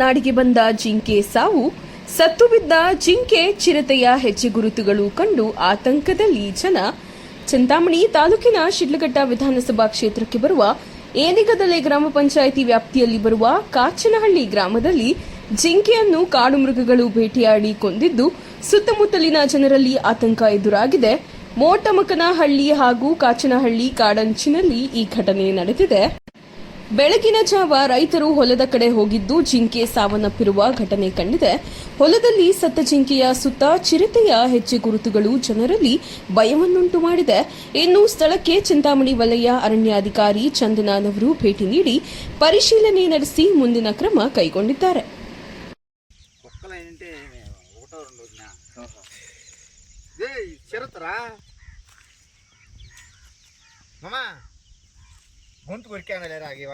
ನಾಡಿಗೆ ಬಂದ ಜಿಂಕೆ ಸಾವು, ಸತ್ತು ಬಿದ್ದ ಜಿಂಕೆ ಚಿರತೆಯ ಹೆಜ್ಜೆ ಗುರುತುಗಳು ಕಂಡು ಆತಂಕದಲ್ಲಿ ಜನ. ಚಿಂತಾಮಣಿ ತಾಲೂಕಿನ ಶಿಡ್ಲಘಟ್ಟ ವಿಧಾನಸಭಾ ಕ್ಷೇತ್ರಕ್ಕೆ ಬರುವ ಏನಿಗದಲೆ ಗ್ರಾಮ ಪಂಚಾಯಿತಿ ವ್ಯಾಪ್ತಿಯಲ್ಲಿ ಬರುವ ಕಾಚನಹಳ್ಳಿ ಗ್ರಾಮದಲ್ಲಿ ಜಿಂಕೆಯನ್ನು ಕಾಡು ಮೃಗಗಳು ಭೇಟಿಯಾಡಿ ಕೊಂದಿದ್ದು, ಸುತ್ತಮುತ್ತಲಿನ ಜನರಲ್ಲಿ ಆತಂಕ ಎದುರಾಗಿದೆ. ಮೋಟಮಕನಹಳ್ಳಿ ಹಾಗೂ ಕಾಚನಹಳ್ಳಿ ಕಾಡಂಚಿನಲ್ಲಿ ಈ ಘಟನೆ ನಡೆದಿದೆ. ಬೆಳಗಿನ ಜಾವ ರೈತರು ಹೊಲದ ಕಡೆ ಹೋಗಿದ್ದು ಜಿಂಕೆ ಸಾವನ್ನಪ್ಪಿರುವ ಘಟನೆ ಕಂಡಿದೆ ಹೊಲದಲ್ಲಿ ಸತ್ತ ಜಿಂಕೆಯ ಸುತ್ತ ಚಿರತೆಯ ಹೆಜ್ಜೆ ಗುರುತುಗಳು ಜನರಲ್ಲಿ ಭಯವನ್ನುಂಟು ಮಾಡಿದೆ ಇನ್ನು ಸ್ಥಳಕ್ಕೆ ಚಿಂತಾಮಣಿ ವಲಯ ಅರಣ್ಯಾಧಿಕಾರಿ ಚಂದನಾನ್ ಅವರು ಭೇಟಿ ನೀಡಿ ಪರಿಶೀಲನೆ ನಡೆಸಿ ಮುಂದಿನ ಕ್ರಮ ಕೈಗೊಂಡಿದ್ದಾರೆ కుక్కలు ఏంటంటే ఒకటో రెండు వదినా ఏ చిరతరా మామా గొంతు కొరికాను లేరా